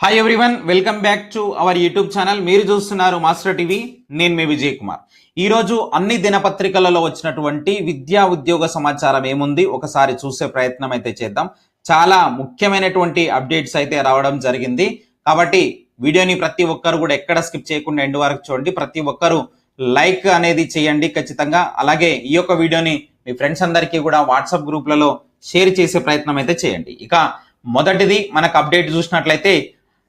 Hi everyone welcome back to our YouTube channel మీరు చూస్తున్నారు master TV నేను మీ విజయ్ కుమార్ ఈ రోజు అన్ని దినపత్రికలలో వచ్చినటువంటి విద్యా ఉద్యోగ సమాచారం ఏముంది ఒకసారి చూసే ప్రయత్నం అయితే చేద్దాం. చాలా ముఖ్యమైనటువంటి అప్డేట్స్ అయితే రావడం జరిగింది. కాబట్టి వీడియోని ప్రతి ఒక్కరు కూడా ఎక్కడ స్కిప్ చేయకుండా ఎండ్ వరకు చూడండి. ప్రతి ఒక్కరు లైక్ అనేది చేయండి ఖచ్చితంగా. అలాగే ఈ యొక్క వీడియోని మీ ఫ్రెండ్స్ అందరికీ కూడా వాట్సాప్ గ్రూప్లలో షేర్ చేసే ప్రయత్నం అయితే చేయండి. ఇక మొదటిది మనకు అప్డేట్ చూసినట్లయితే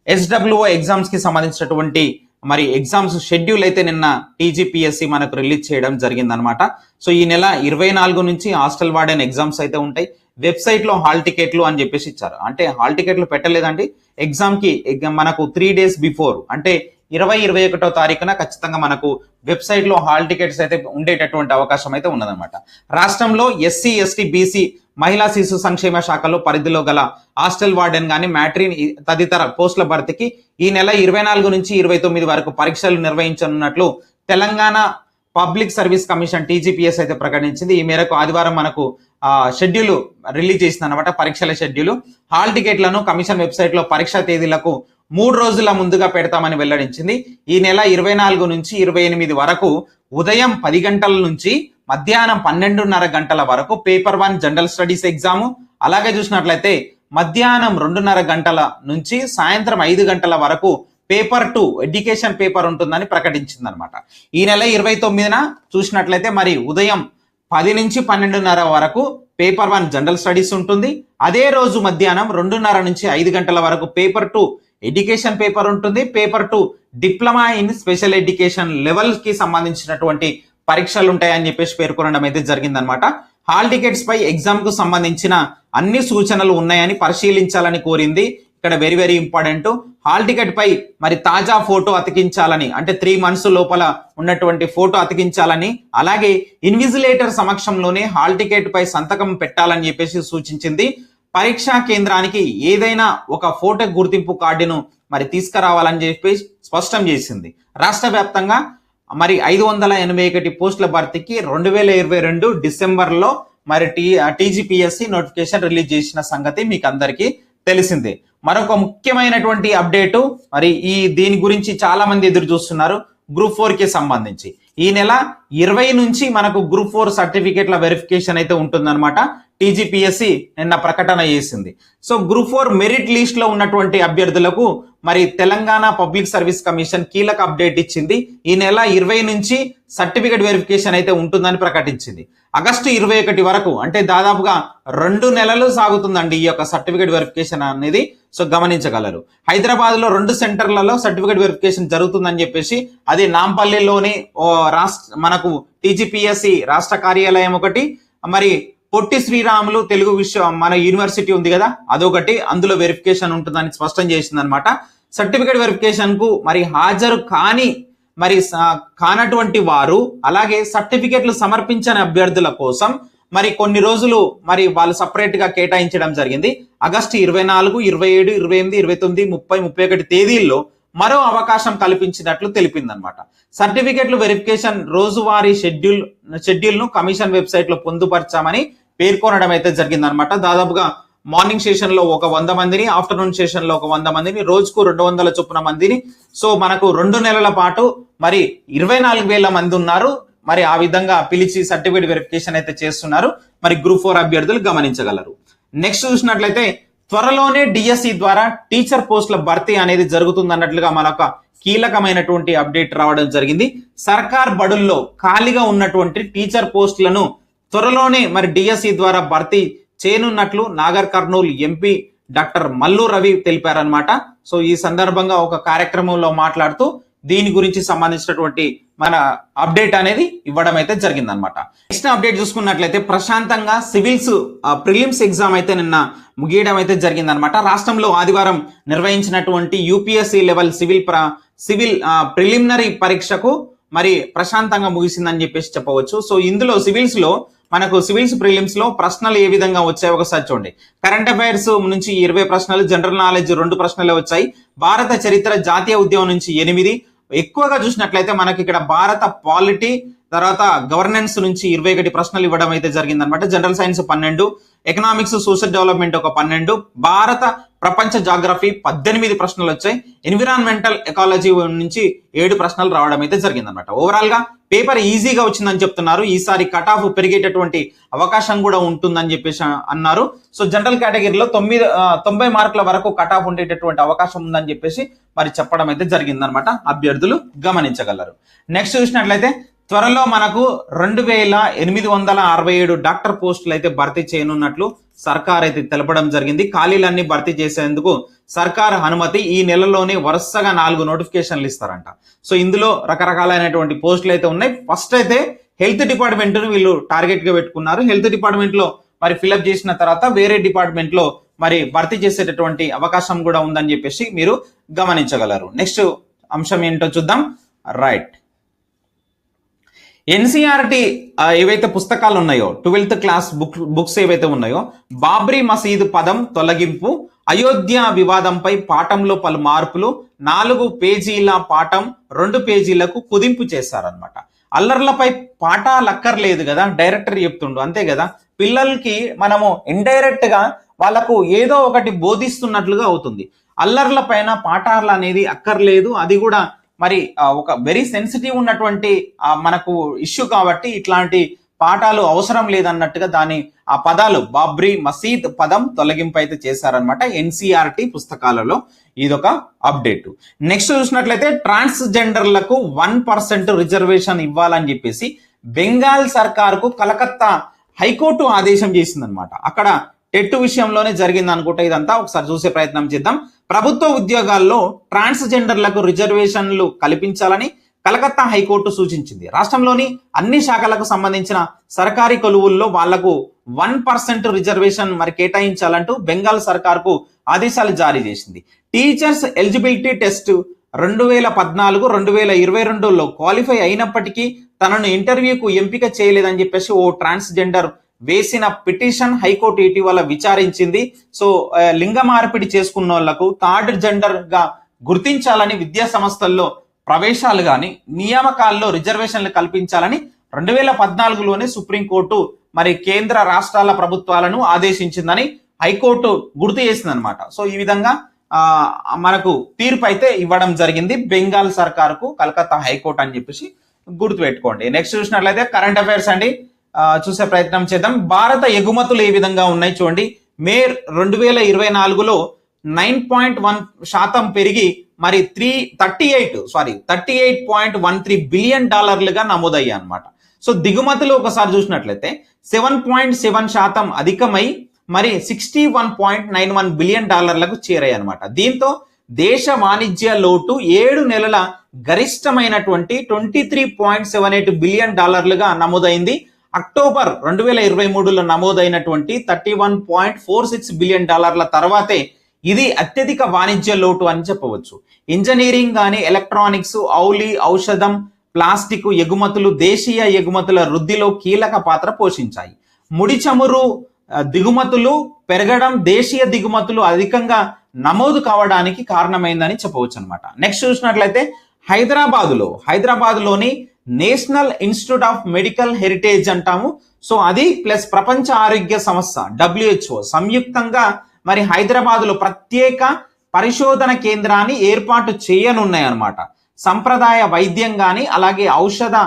ఎస్డబ్ల్యూఓ ఎగ్జామ్స్కి సంబంధించినటువంటి మరి ఎగ్జామ్స్ షెడ్యూల్ అయితే నిన్న టీజీపీఎస్సి మనకు రిలీజ్ చేయడం జరిగిందనమాట సో ఈ నెల ఇరవై నాలుగు నుంచి హాస్టల్ వార్డెన్ ఎగ్జామ్స్ అయితే ఉంటాయి. వెబ్సైట్లో హాల్ టికెట్లు అని చెప్పేసి ఇచ్చారు. అంటే హాల్ టికెట్లు పెట్టలేదండి. ఎగ్జామ్కి మనకు త్రీ డేస్ బిఫోర్ అంటే ఇరవై ఇరవై ఒకటో తారీఖున ఖచ్చితంగా మనకు వెబ్సైట్లో హాల్ టికెట్స్ అయితే ఉండేటటువంటి అవకాశం అయితే ఉన్నదన్నమాట. రాష్ట్రంలో ఎస్సీ ఎస్టీ బీసీ మహిళా శిశు సంక్షేమ శాఖలో పరిధిలో గల హాస్టల్ వార్డెన్ కానీ మ్యాట్రిన్ తదితర పోస్టుల భర్తీకి ఈ నెల ఇరవై నాలుగు నుంచి ఇరవై తొమ్మిది వరకు పరీక్షలు నిర్వహించనున్నట్లు Telangana public service commission TGPSC అయితే ప్రకటించింది. ఈ మేరకు ఆదివారం మనకు షెడ్యూల్ రిలీజ్ చేసింది అనమాట పరీక్షల షెడ్యూల్. హాల్ టికెట్లను కమిషన్ వెబ్సైట్లో పరీక్షా తేదీలకు మూడు రోజుల ముందుగా పెడతామని వెల్లడించింది. ఈ నెల ఇరవై నాలుగు నుంచి ఇరవై ఎనిమిది వరకు ఉదయం పది గంటల నుంచి మధ్యాహ్నం పన్నెండున్నర గంటల వరకు paper one general studies exam. అలాగే చూసినట్లయితే మధ్యాహ్నం రెండున్నర గంటల నుంచి సాయంత్రం ఐదు గంటల వరకు పేపర్ టూ ఎడ్యుకేషన్ పేపర్ ఉంటుందని ప్రకటించింది అనమాట ఈ నెల ఇరవై తొమ్మిదిన చూసినట్లయితే మరి ఉదయం పది నుంచి పన్నెండున్నర వరకు పేపర్ వన్ జనరల్ స్టడీస్ ఉంటుంది. అదే రోజు మధ్యాహ్నం రెండున్నర నుంచి ఐదు గంటల వరకు పేపర్ టూ ఎడ్యుకేషన్ పేపర్ ఉంటుంది. Paper two diploma in special education లెవెల్కి సంబంధించినటువంటి పరీక్షలు ఉంటాయని చెప్పేసి పేర్కొనడం అయితే జరిగిందనమాట హాల్ టికెట్స్ పై ఎగ్జామ్కు సంబంధించిన అన్ని సూచనలు ఉన్నాయని పరిశీలించాలని కోరింది. ఇక్కడ very very important. Hall ticket పై మరి తాజా ఫోటో అతికించాలని అంటే త్రీ మంత్స్ లోపల ఉన్నటువంటి ఫోటో అతికించాలని అలాగే ఇన్విజిలేటర్ సమక్షంలోనే హాల్ టికెట్ పై సంతకం పెట్టాలని చెప్పేసి సూచించింది. పరీక్షా కేంద్రానికి ఏదైనా ఒక ఫోటో గుర్తింపు కార్డును మరి తీసుకురావాలని చెప్పి స్పష్టం చేసింది. రాష్ట్ర వ్యాప్తంగా మరి ఐదు వందల ఎనభై ఒకటి పోస్టుల భర్తీకి రెండు వేల ఇరవై రెండు డిసెంబర్లో మరి టీ టీజీపీఎస్సి నోటిఫికేషన్ రిలీజ్ చేసిన సంగతి మీకు అందరికీ తెలిసిందే. మరొక ముఖ్యమైనటువంటి అప్డేటు మరి ఈ దీని గురించి చాలా మంది ఎదురు చూస్తున్నారు. గ్రూప్ ఫోర్కి సంబంధించి. ఈ నెల ఇరవై నుంచి మనకు గ్రూప్ ఫోర్ సర్టిఫికేట్ల వెరిఫికేషన్ అయితే ఉంటుందన్నమాట. టీజీపీఎస్సి నిన్న ప్రకటన చేసింది. సో గ్రూప్ ఫోర్ మెరిట్ లిస్ట్లో ఉన్నటువంటి అభ్యర్థులకు మరి తెలంగాణ పబ్లిక్ సర్వీస్ కమిషన్ కీలక అప్డేట్ ఇచ్చింది. ఈ నెల ఇరవై నుంచి సర్టిఫికేట్ వెరిఫికేషన్ అయితే ఉంటుందని ప్రకటించింది. ఆగస్టు ఇరవై ఒకటి వరకు అంటే దాదాపుగా రెండు నెలలు సాగుతుందండి ఈ యొక్క సర్టిఫికేట్ వెరిఫికేషన్ అనేది. సో గమనించగలరు. హైదరాబాద్లో రెండు సెంటర్లలో సర్టిఫికేట్ వెరిఫికేషన్ జరుగుతుందని చెప్పేసి అది నాంపల్లిలోని ఓ రాష్ట్ర మనకు టీజీపీఎస్సి రాష్ట్ర కార్యాలయం ఒకటి మరి పొట్టి శ్రీరాములు తెలుగు విశ్వ మన యూనివర్సిటీ ఉంది కదా అదొకటి అందులో వెరిఫికేషన్ ఉంటుందని స్పష్టం చేసింది అనమాట సర్టిఫికేట్ వెరిఫికేషన్కు మరి హాజరు కాని మరి స- కానటువంటి వారు అలాగే సర్టిఫికెట్లు సమర్పించని అభ్యర్థుల కోసం మరి కొన్ని రోజులు మరి వాళ్ళు సపరేట్గా కేటాయించడం జరిగింది. ఆగస్టు ఇరవై నాలుగు ఇరవై ఏడు ఇరవై ఎనిమిది ఇరవై తొమ్మిది ముప్పై ముప్పై ఒకటి తేదీల్లో మరో అవకాశం కల్పించినట్లు తెలిపిందనమాట సర్టిఫికెట్లు వెరిఫికేషన్ రోజువారీ షెడ్యూల్ షెడ్యూల్ను కమిషన్ వెబ్సైట్లో పొందుపరచామని పేర్కొనడం అయితే జరిగిందనమాట దాదాపుగా మార్నింగ్ సెషన్లో ఒక వంద మందిని ఆఫ్టర్నూన్ సెషన్లో ఒక వంద మందిని రోజుకు రెండు వందల చొప్పున మందిని. సో మనకు రెండు నెలల పాటు మరి ఇరవై నాలుగు వేల మంది ఉన్నారు. మరి ఆ విధంగా పిలిచి సర్టిఫికేట్ వెరిఫికేషన్ అయితే చేస్తున్నారు. మరి గ్రూప్ ఫోర్ అభ్యర్థులు గమనించగలరు. నెక్స్ట్ చూసినట్లయితే త్వరలోనే డిఎస్సి ద్వారా టీచర్ పోస్టుల భర్తీ అనేది జరుగుతుంది అన్నట్లుగా మనొక కీలకమైనటువంటి అప్డేట్ రావడం జరిగింది. సర్కార్ బడుల్లో ఖాళీగా ఉన్నటువంటి టీచర్ పోస్టులను త్వరలోనే మరి డిఎస్సి ద్వారా భర్తీ చేయనున్నట్లు నాగర్ కర్నూలు ఎంపీ డాక్టర్ మల్లు రవి తెలిపారనమాట సో ఈ సందర్భంగా ఒక కార్యక్రమంలో మాట్లాడుతూ దీని గురించి సంబంధించినటువంటి మన అప్డేట్ అనేది ఇవ్వడం అయితే జరిగిందనమాట నెక్స్ట్ అప్డేట్ చూసుకున్నట్లయితే ప్రశాంతంగా సివిల్స్ ప్రిలిమ్స్ ఎగ్జామ్ అయితే నిన్న ముగియడం అయితే జరిగిందనమాట రాష్ట్రంలో ఆదివారం నిర్వహించినటువంటి యూపీఎస్సీ లెవెల్ సివిల్ ప్ర సివిల్ ప్రిలిమినరీ పరీక్షకు మరి ప్రశాంతంగా ముగిసిందని చెప్పేసి చెప్పవచ్చు. సో ఇందులో సివిల్స్లో మనకు సివిల్స్ ప్రిలిమ్స్లో ప్రశ్నలు ఏ విధంగా వచ్చాయి ఒకసారి చూడండి. కరెంట్ అఫైర్స్ నుంచి ఇరవై ప్రశ్నలు జనరల్ నాలెడ్జ్ రెండు ప్రశ్నలే వచ్చాయి. భారత చరిత్ర జాతీయ ఉద్యమం నుంచి ఎనిమిది. ఎక్కువగా చూసినట్లయితే మనకి ఇక్కడ భారత పాలిటీ తర్వాత గవర్నెన్స్ నుంచి ఇరవై ఒకటి ప్రశ్నలు ఇవ్వడం అయితే జరిగిందనమాట జనరల్ సైన్స్ పన్నెండు. ఎకనామిక్స్ సోషల్ డెవలప్మెంట్ ఒక పన్నెండు. భారత ప్రపంచ జాగ్రఫీ పద్దెనిమిది ప్రశ్నలు వచ్చాయి. ఎన్విరాన్మెంటల్ ఎకాలజీ నుంచి ఏడు ప్రశ్నలు రావడం అయితే జరిగిందనమాట ఓవరాల్గా పేపర్ ఈజీగా వచ్చిందని చెప్తున్నారు. ఈసారి కట్ ఆఫ్ పెరిగేటటువంటి అవకాశం కూడా ఉంటుందని చెప్పేసి అన్నారు. సో జనరల్ కేటగిరీలో తొమ్మిది తొంభై మార్కుల వరకు కట్ ఆఫ్ ఉండేటటువంటి అవకాశం ఉందని చెప్పేసి మరి చెప్పడం అయితే జరిగిందనమాట అభ్యర్థులు గమనించగలరు. నెక్స్ట్ చూసినట్లయితే త్వరలో మనకు రెండు వేల ఎనిమిది వందల అరవై ఏడు డాక్టర్ పోస్టులు అయితే భర్తీ చేయనున్నట్లు సర్కార్ అయితే తెలపడం జరిగింది. ఖాళీలన్నీ భర్తీ చేసేందుకు సర్కార్ అనుమతి ఈ నెలలోనే వరుసగా నాలుగు నోటిఫికేషన్లు ఇస్తారంట. సో ఇందులో రకరకాలైనటువంటి పోస్టులు అయితే ఉన్నాయి. ఫస్ట్ అయితే హెల్త్ డిపార్ట్మెంట్ వీళ్ళు టార్గెట్గా పెట్టుకున్నారు. హెల్త్ డిపార్ట్మెంట్లో మరి ఫిలప్ చేసిన తర్వాత వేరే డిపార్ట్మెంట్లో మరి భర్తీ చేసేటటువంటి అవకాశం కూడా ఉందని చెప్పేసి మీరు గమనించగలరు. నెక్స్ట్ అంశం ఏంటో చూద్దాం. రైట్. ఎన్సీఆర్టీ ఏవైతే పుస్తకాలు ఉన్నాయో ట్వెల్త్ క్లాస్ బుక్ బుక్స్ ఏవైతే ఉన్నాయో బాబ్రీ మసీదు పదం తొలగింపు అయోధ్య వివాదంపై పాఠంలో పలు మార్పులు నాలుగు పేజీల పాఠం రెండు పేజీలకు కుదింపు చేశారనమాట అల్లర్లపై పాఠాలు అక్కర్లేదు కదా డైరెక్టర్ చెప్తుండు అంతే కదా? పిల్లలకి మనము ఇండైరెక్ట్గా వాళ్ళకు ఏదో ఒకటి బోధిస్తున్నట్లుగా అవుతుంది. అల్లర్ల పైన పాఠాలు అనేది అక్కర్లేదు అది కూడా మరి ఒక వెరీ సెన్సిటివ్ ఉన్నటువంటి మనకు ఇష్యూ కాబట్టి ఇట్లాంటి పాఠాలు అవసరం లేదన్నట్టుగా దాని ఆ పదాలు బాబ్రీ మసీద్ పదం తొలగింపు అయితే చేశారనమాట ఎన్సీఆర్టీ పుస్తకాలలో. ఇదొక అప్డేట్. నెక్స్ట్ చూసినట్లయితే ట్రాన్స్జెండర్లకు వన్ పర్సెంట్ రిజర్వేషన్ ఇవ్వాలని చెప్పేసి బెంగాల్ సర్కార్కు కలకత్తా హైకోర్టు ఆదేశం చేసిందనమాట అక్కడ టెట్టు విషయంలోనే జరిగింది అనుకుంటే ఇదంతా ఒకసారి చూసే ప్రయత్నం చేద్దాం. ప్రభుత్వ ఉద్యోగాల్లో ట్రాన్స్జెండర్లకు రిజర్వేషన్లు కల్పించాలని కలకత్తా హైకోర్టు సూచించింది. రాష్ట్రంలోని అన్ని శాఖలకు సంబంధించిన సర్కారీ కొలువుల్లో వాళ్ళకు వన్ పర్సెంట్ రిజర్వేషన్ మరి కేటాయించాలంటూ బెంగాల్ సర్కార్కు ఆదేశాలు జారీ చేసింది. టీచర్స్ ఎలిజిబిలిటీ టెస్ట్ రెండు వేల పద్నాలుగు రెండు వేల ఇరవై రెండులో క్వాలిఫై అయినప్పటికీ తనను ఇంటర్వ్యూకు ఎంపిక చేయలేదని చెప్పేసి ఓ ట్రాన్స్జెండర్ వేసిన పిటిషన్ హైకోర్టు ఇటీవల విచారించింది. సో లింగ మార్పిడి చేసుకున్న వాళ్ళకు థర్డ్ జెండర్గా గుర్తించాలని విద్యా సంస్థల్లో ప్రవేశాలు గాని నియామకాల్లో రిజర్వేషన్లు కల్పించాలని రెండు వేల పద్నాలుగులోనే సుప్రీంకోర్టు మరి కేంద్ర రాష్ట్రాల ప్రభుత్వాలను ఆదేశించిందని హైకోర్టు గుర్తు చేసిందనమాట సో ఈ విధంగా మనకు తీర్పు అయితే ఇవ్వడం జరిగింది. బెంగాల్ సర్కార్కు కలకత్తా హైకోర్టు అని చెప్పేసి గుర్తుపెట్టుకోండి. నెక్స్ట్ చూసినట్లయితే కరెంట్ అఫైర్స్ అండి. చూసే ప్రయత్నం చేద్దాం. భారత ఎగుమతులు ఏ విధంగా ఉన్నాయి చూడండి. మే రెండు వేల ఇరవై నాలుగులో నైన్ పాయింట్ వన్ శాతం పెరిగి మరి three thirty eight sorry thirty eight point one three billion డాలర్లుగా నమోదయ్యాయి అనమాట సో దిగుమతులు ఒకసారి చూసినట్లయితే సెవెన్ పాయింట్ సెవెన్ శాతం అధికమై మరి sixty one point nine one billion డాలర్లకు చేరాయి అనమాట దీంతో దేశ వాణిజ్య లోటు ఏడు నెలల గరిష్టమైనటువంటి twenty three point seven eight billion డాలర్లుగా నమోదైంది. అక్టోబర్ రెండు వేల ఇరవై మూడులో నమోదైనటువంటి thirty one point four six billion డాలర్ల తర్వాతే ఇది అత్యధిక వాణిజ్య లోటు అని చెప్పవచ్చు. ఇంజనీరింగ్ కానీ ఎలక్ట్రానిక్స్ ఔలి ఔషధం ప్లాస్టిక్ ఎగుమతులు దేశీయ ఎగుమతుల వృద్ధిలో కీలక పాత్ర పోషించాయి. ముడి చమురు దిగుమతులు పెరగడం దేశీయ దిగుమతులు అధికంగా నమోదు కావడానికి కారణమైందని చెప్పవచ్చు అనమాట నెక్స్ట్ చూసినట్లయితే హైదరాబాదులో హైదరాబాద్లోని national institute of medical heritage అంటాము. సో అది ప్లస్ ప్రపంచ ఆరోగ్య సంస్థ డబ్ల్యూహెచ్ఓ సంయుక్తంగా మరి హైదరాబాద్లో ప్రత్యేక పరిశోధన కేంద్రాన్ని ఏర్పాటు చేయనున్నాయి అనమాట సంప్రదాయ వైద్యం కానీ అలాగే ఔషధ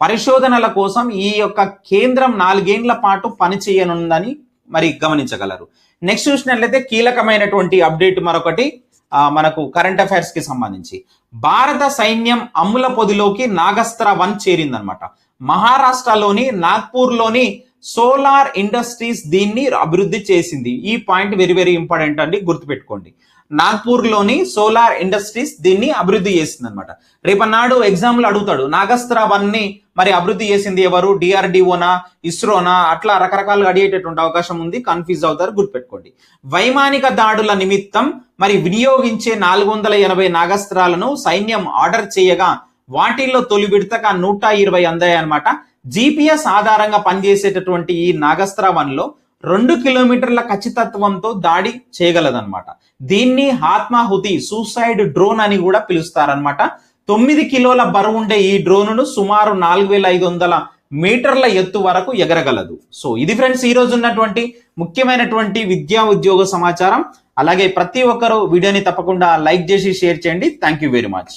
పరిశోధనల కోసం ఈ యొక్క కేంద్రం నాలుగేండ్ల పాటు పనిచేయనుందని మరి గమనించగలరు. నెక్స్ట్ చూసినట్లయితే కీలకమైనటువంటి అప్డేట్ మరొకటి మనకు కరెంట్ అఫైర్స్కి సంబంధించి. భారత సైన్యం అమ్ముల పొదిలోకి నాగస్త్ర వన్ చేరిందనమాట మహారాష్ట్రలోని నాగ్పూర్లోని సోలార్ ఇండస్ట్రీస్ దీన్ని అభివృద్ధి చేసింది. ఈ పాయింట్ వెరీ వెరీ ఇంపార్టెంట్ అండి. గుర్తుపెట్టుకోండి. నాగ్పూర్లోని సోలార్ ఇండస్ట్రీస్ దీన్ని అభివృద్ధి చేసింది అనమాట రేపన్నాడు ఎగ్జామ్ అడుగుతాడు. నాగస్త్ర వన్ని మరి అభివృద్ధి చేసింది ఎవరు? డిఆర్డిఓనా ఇస్రోనా? అట్లా రకరకాలుగా అడిగేటటువంటి అవకాశం ఉంది. కన్ఫ్యూజ్ అవుతారు. గుర్తుపెట్టుకోండి. వైమానిక దాడుల నిమిత్తం మరి వినియోగించే నాలుగు వందల ఎనభై నాగస్త్రాలను సైన్యం ఆర్డర్ చేయగా వాటిల్లో తొలి విడతగా నూట ఇరవై అందాయి అనమాట జిపిఎస్ ఆధారంగా పనిచేసేటటువంటి ఈ నాగస్త్ర వన్లో రెండు కిలోమీటర్ల ఖచ్చితత్వంతో దాడి చేయగలదన్నమాట. దీన్ని ఆత్మాహుతి సూసైడ్ డ్రోన్ అని కూడా పిలుస్తారనమాట తొమ్మిది కిలోల బరువు ఉండే ఈ డ్రోనును సుమారు నాలుగు వేల ఐదు వందల మీటర్ల ఎత్తు వరకు ఎగరగలదు. సో ఇది ఫ్రెండ్స్ ఈ రోజు ఉన్నటువంటి ముఖ్యమైనటువంటి విద్యా ఉద్యోగ సమాచారం. అలాగే ప్రతి ఒక్కరూ వీడియోని తప్పకుండా లైక్ చేసి షేర్ చేయండి. Thank you very much